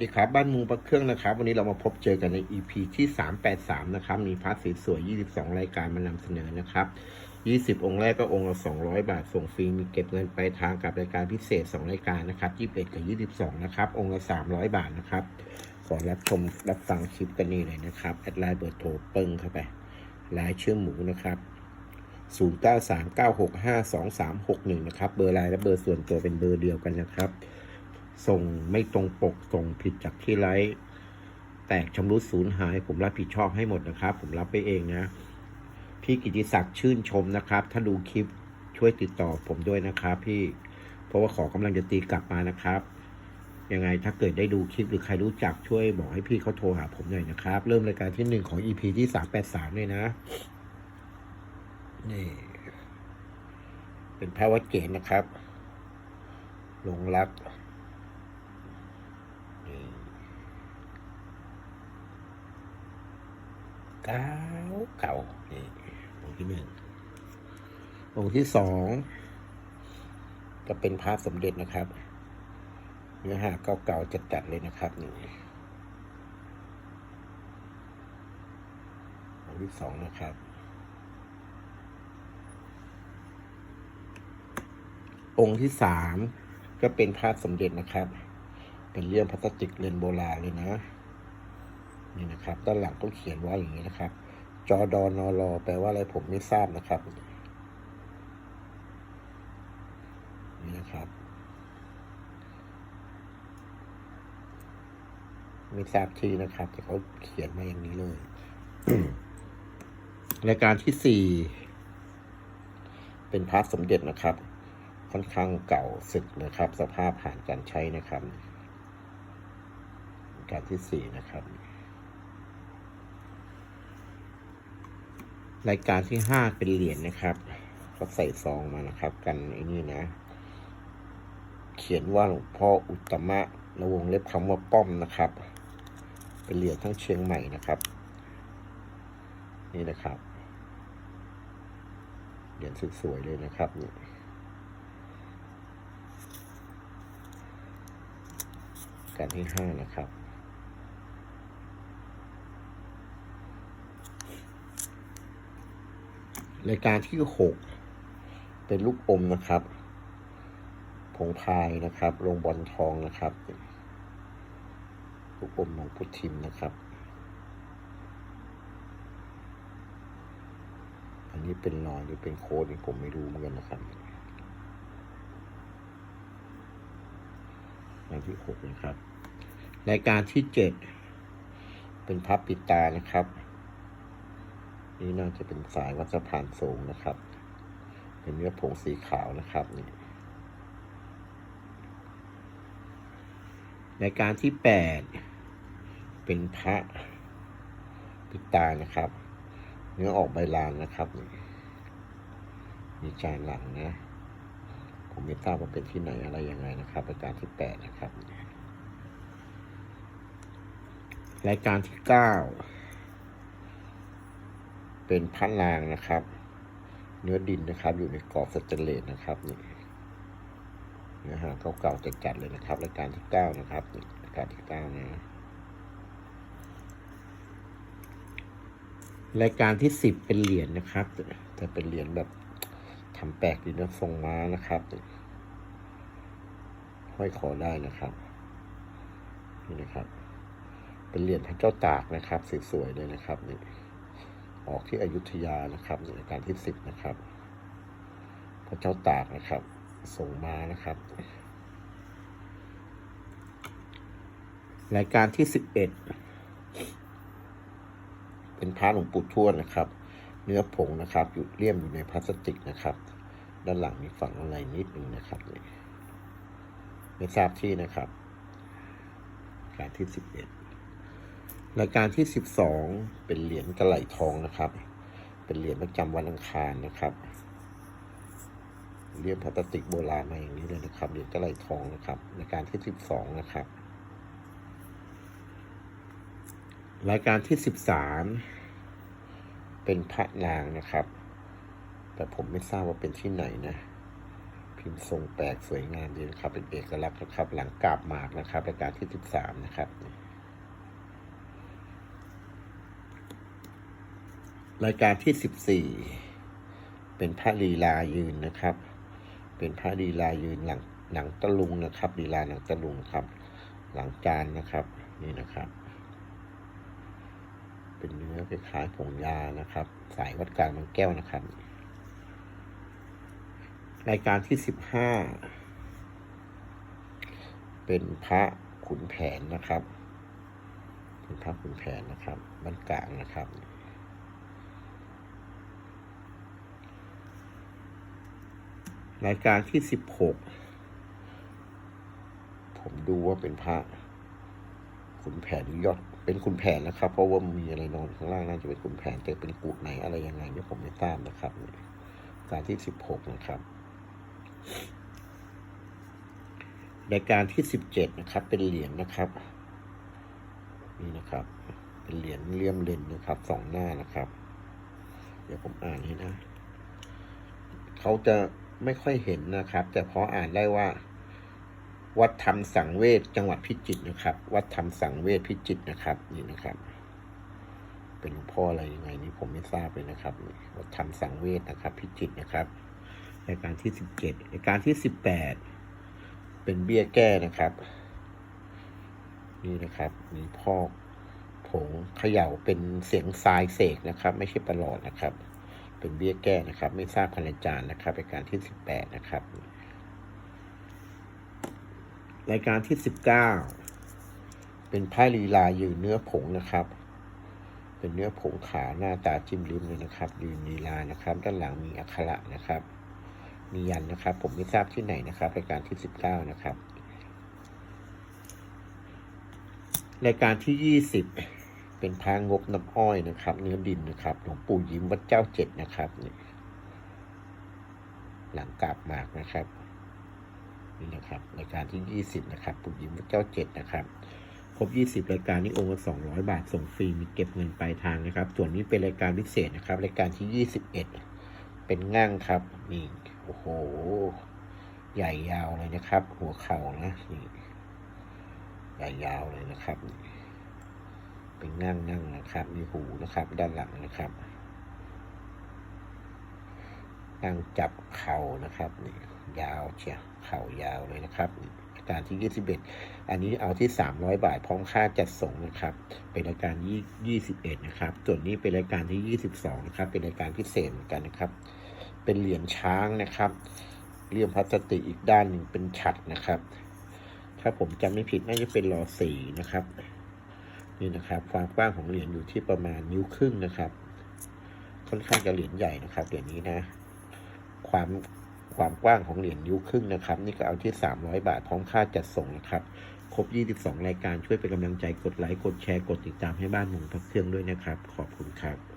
สวัสดีครับบ้านมุงประเครื่องนะครับ วันนี้เรามาพบเจอกันใน EP ที่ 383 นะครับ มีพาร์ทสวยๆ22 รายการมานำเสนอนะครับ 20 องค์แรกก็องค์ละ 200 บาท ส่งฟรี มีเก็บเงินปลายทางกับรายการพิเศษ 2 รายการนะครับ 21 กับ 22 นะครับ องค์ละ 300 บาทนะครับขอรับชมรับฟังคลิปกันนี่เลยนะครับ แอดไลน์เบอร์โทรเปิ้งเข้าไปลายเชื่อหมูนะครับ 0939652361 นะครับ เบอร์ไลน์และเบอร์ส่วนตัวเป็นเบอร์เดียวกันนะครับ ส่งไม่ตรงปกส่งผิดจากที่ไลฟ์แตกชำรุดสูญหาย ผมรับผิดชอบให้หมดนะครับ ผมรับไปเองนะ พี่กิติศักดิ์ชื่นชมนะครับ ถ้าดูคลิปช่วยติดต่อผมด้วยนะครับ พี่เพราะว่าขอกำลังจะตีกลับมานะครับยังไงถ้าเกิดได้ดูคลิปหรือใครรู้จักช่วยบอกให้พี่เขาโทรหาผมหน่อยนะครับ เริ่มรายการที่หนึ่งของ EP ที่สามแปดสามเลยนะ นี่ เป็นพระวัดเกศนะครับหลงรัก นี่ เก้าเก่านี่องค์ที่หนึ่งองค์ที่สองก็เป็นพระสมเด็จนะครับ เนื้อหาเก่าๆจัดๆเลยนะครับนี่องค์ที่สองนะครับ องค์ที่สามก็เป็นพระสมเด็จนะครับ เป็นเลี่ยมพลาสติกเลนโบราณเลยนะ นี่นะครับ ด้านหลังก็เขียนว่าอย่างนี้นะครับ จอดอนอรอแปลว่าอะไรผมไม่ทราบนะครับ นี่นะครับ ไม่ทราบที่นะครับ แต่เขาเขียนมาอย่างนี้เลยรายการที่สี่เป็นพระสมเด็จนะครับ ค่อนข้างเก่าสึกนะครับ สภาพผ่านการใช้นะครับ การที่สี่นะครับ รายการที่ห้าเป็นเหรียญนะครับ ก็ใส่ซองมานะครับ กันไอ้นี่นะ เขียนว่าหลวงพ่ออุตตมะระวงเล็บคำว่าป้อมนะครับ เป็นเหรียญทั้งเชียงใหม่นะครับ นี่นะครับเหรียญสวยๆเลยนะครับนี่การที่ห้านะครับ รายการที่หกเป็นลูกอมนะครับผงพายนะครับลงบอลทองนะครับลูกอมของพุทธิมนะครับ อันนี้เป็นรอยหรือเป็นโค้ดผมไม่รู้เหมือนกันนะครับรายที่หกนะครับ รายการที่เจ็ดเป็นพับปิดตานะครับ นี่น่าจะเป็นสายวัดสะพานสูงนะครับ เป็นเนื้อผงสีขาวนะครับนี่รายการที่แปดเป็นพระปิดตานะครับ เนื้อออกใบลานนะครับนี่มีจานหลังนะ ผมไม่ทราบว่าเป็นที่ไหนอะไรยังไงนะครับรายการที่แปดนะครับ รายการที่เก้า เป็นพันลางนะครับ เนื้อดินนะครับ อยู่ในกรอบสแตนเลสนะครับนี่เนื้อหาเก่าๆจัดๆเลยนะครับรายการที่เก้านะครับรายการที่เก้านะรายการที่สิบเป็นเหรียญนะครับแต่เป็นเหรียญแบบทำแปลกดีนะทรงม้านะครับห้อยคอได้นะครับนี่นะครับ เป็นเหรียญพระเจ้าตากนะครับสวยๆเลยนะครับนี่ ออกที่อยุธยานะครับในรายการที่สิบนะครับพระเจ้าตากนะครับ ส่งมานะครับ รายการที่สิบเอ็ดเป็นพระหลวงปู่ทวดนะครับ เนื้อผงนะครับ อยู่เลี่ยมอยู่ในพลาสติกนะครับ ด้านหลังมีฝังอะไรนิดหนึ่งนะครับไม่ทราบที่นะครับ การที่สิบเอ็ด รายการที่สิบสองเป็นเหรียญกระไหลทองนะครับ เป็นเหรียญประจำวันอังคารนะครับเรียนพลาสติกโบราณมาอย่างนี้เลยนะครับเหรียญกระไหลทองนะครับรายการที่สิบสองนะครับ รายการที่สิบสามเป็นพระนางนะครับ แต่ผมไม่ทราบว่าเป็นที่ไหนนะพิมพ์ทรงแปลกสวยงามดีนะครับ เป็นเอกลักษณ์นะครับ หลังกาบหมากนะครับรายการที่สิบสามนะครับ รายการที่สิบสี่เป็นพระลีลายืนนะครับ เป็นพระลีลายืนหลังหนังตะลุงนะครับลีลาหนังตะลุงครับ หลังจานนะครับนี่นะครับ เป็นเนื้อคล้ายๆผงยานะครับ สายวัดกลางบางแก้วนะครับ รายการที่สิบห้าเป็นพระขุนแผนนะครับ เป็นพระขุนแผนนะครับบ้านกลางนะครับ รายการที่สิบหกผมดูว่าเป็นพระขุนแผนยอดเป็นขุนแผนนะครับ เพราะว่ามีอะไรนอนข้างล่างน่าจะเป็นขุนแผนแต่เป็นกูดไหนอะไรยังไงเนี่ยผมไม่ทราบนะครับการที่สิบหกนะครับรายการที่สิบเจ็ดนะครับ เป็นเหรียญนะครับ นี่นะครับ เป็นเหรียญเลี่ยมเลนนะครับสองหน้านะครับ เดี๋ยวผมอ่านให้นะเขาจะ ไม่ค่อยเห็นนะครับ แต่พออ่านได้ว่า วัดธรรมสังเวชจังหวัดพิจิตรนะครับ วัดธรรมสังเวชพิจิตรนะครับนี่นะครับ เป็นหลวงพ่ออะไรยังไงนี่ผมไม่ทราบเลยนะครับ วัดธรรมสังเวชนะครับ พิจิตรนะครับรายการที่สิบเจ็ดรายการที่สิบแปดเป็นเบี้ยแก้นะครับ นี่นะครับ มีพอกผงเขย่าเป็นเสียงทรายเสกนะครับ ไม่ใช่ประหลอดนะครับ เป็นเบี้ยแก้นะครับ ไม่ทราบพันอาจารย์นะครับรายการที่สิบแปดนะครับ รายการที่สิบเก้าเป็นไพ่ลีลายืนเนื้อผงนะครับ เป็นเนื้อผงขาวหน้าตาจิ้มลิ้มเลยนะครับ ยืนลีลานะครับ ด้านหลังมีอักขระนะครับ มียันนะครับ ผมไม่ทราบที่ไหนนะครับรายการที่สิบเก้านะครับ รายการที่ยี่สิบ เป็นพางบน้ำอ้อยนะครับ เนื้อดินนะครับหลวงปู่ยิ้มวัดเจ้าเจ็ดนะครับนี่หลังกราบหมากนะครับนี่นะครับรายการที่ยี่สิบนะครับ ปู่ยิ้มวัดเจ้าเจ็ดนะครับครบยี่สิบรายการนี้องค์ละสองร้อยบาทส่งฟรีมีเก็บเงินปลายทางนะครับ ส่วนนี้เป็นรายการพิเศษนะครับ รายการที่ยี่สิบเอ็ดเป็นง่างครับนี่โอ้โห ใหญ่ยาวเลยนะครับ หัวเข่านะนี่ใหญ่ยาวเลยนะครับนี่ เป็นง่งนั่งนะครับ มีหูนะครับ ด้านหลังนะครับนั่งจับเข่านะครับนี่ยาวเชียวเข่ายาวเลยนะครับนี่รายการที่ 21 อันนี้เอาที่ 300 บาทพร้อมค่าจัดส่งนะครับ เป็นรายการยี่21 นะครับ ส่วนนี้เป็นรายการที่ 22 นะครับ เป็นรายการพิเศษเหมือนกันนะครับ เป็นเหรียญช้างนะครับเลี่ยมพลาสติกอีกด้านหนึ่งเป็นฉัดนะครับ ถ้าผมจำไม่ผิดน่าจะเป็นรอสีนะครับ นี่นะครับความกว้างของเหรียญอยู่ที่ประมาณนิ้วครึ่งนะครับ ค่อนข้างจะเหรียญใหญ่นะครับเหรียญนี้นะ ความความกว้างของเหรียญนิ้วครึ่งนะครับ นี่ก็เอาที่ 300 บาทพร้อมค่าจัดส่งนะครับครบ 22 รายการช่วยเป็นกำลังใจกดไลค์กดแชร์กดติดตามให้บ้านหมุนพักเครื่องด้วยนะครับ ขอบคุณครับ